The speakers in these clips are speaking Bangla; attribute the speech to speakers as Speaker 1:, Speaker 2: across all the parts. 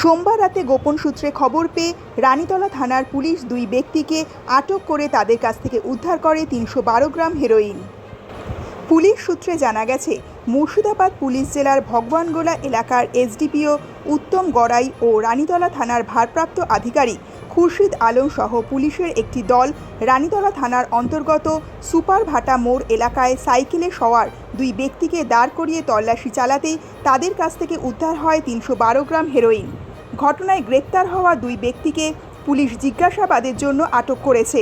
Speaker 1: সোমবার রাতে গোপন সূত্রে খবর পেয়ে রানীতলা থানার পুলিশ দুই ব্যক্তিকে আটক করে তাদের কাছ থেকে উদ্ধার করে তিনশো বারো গ্রাম হেরোইন। পুলিশ সূত্রে জানা গেছে, মুর্শিদাবাদ পুলিশ জেলার ভগবানগোলা এলাকার এসডিপিও উত্তম গড়াই ও রানীতলা থানার ভারপ্রাপ্ত আধিকারিক খুরশিদ আলম সহ পুলিশের একটি দল রানীতলা থানার অন্তর্গত সুপারভাটা মোড় এলাকায় সাইকেলে সওয়ার দুই ব্যক্তিকে দাঁড় করিয়ে তল্লাশি চালাতেই তাদের কাছ থেকে উদ্ধার হয় তিনশো বারো গ্রাম হেরোইন। ঘটনায় গ্রেপ্তার হওয়া দুই ব্যক্তিকে পুলিশ জিজ্ঞাসাবাদের জন্য আটক করেছে।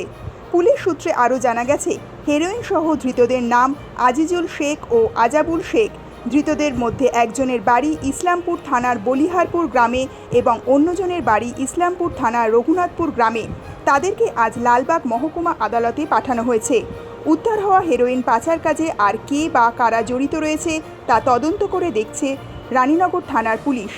Speaker 1: পুলিশ সূত্রে আরও জানা গেছে হেরোইন সহ ধৃতদের নাম আজিজুল শেখ ও আজাবুল শেখ। ধৃতদের মধ্যে একজনের বাড়ি ইসলামপুর থানার বলিহারপুর গ্রামে এবং অন্যজনের বাড়ি ইসলামপুর থানার রঘুনাথপুর গ্রামে। তাদেরকে আজ লালবাগ মহকুমা আদালতে পাঠানো হয়েছে। উদ্ধার হওয়া হেরোইন পাচার কাজে আর কে বা কারা জড়িত রয়েছে তা তদন্ত করে দেখছে রানীনগর থানার পুলিশ।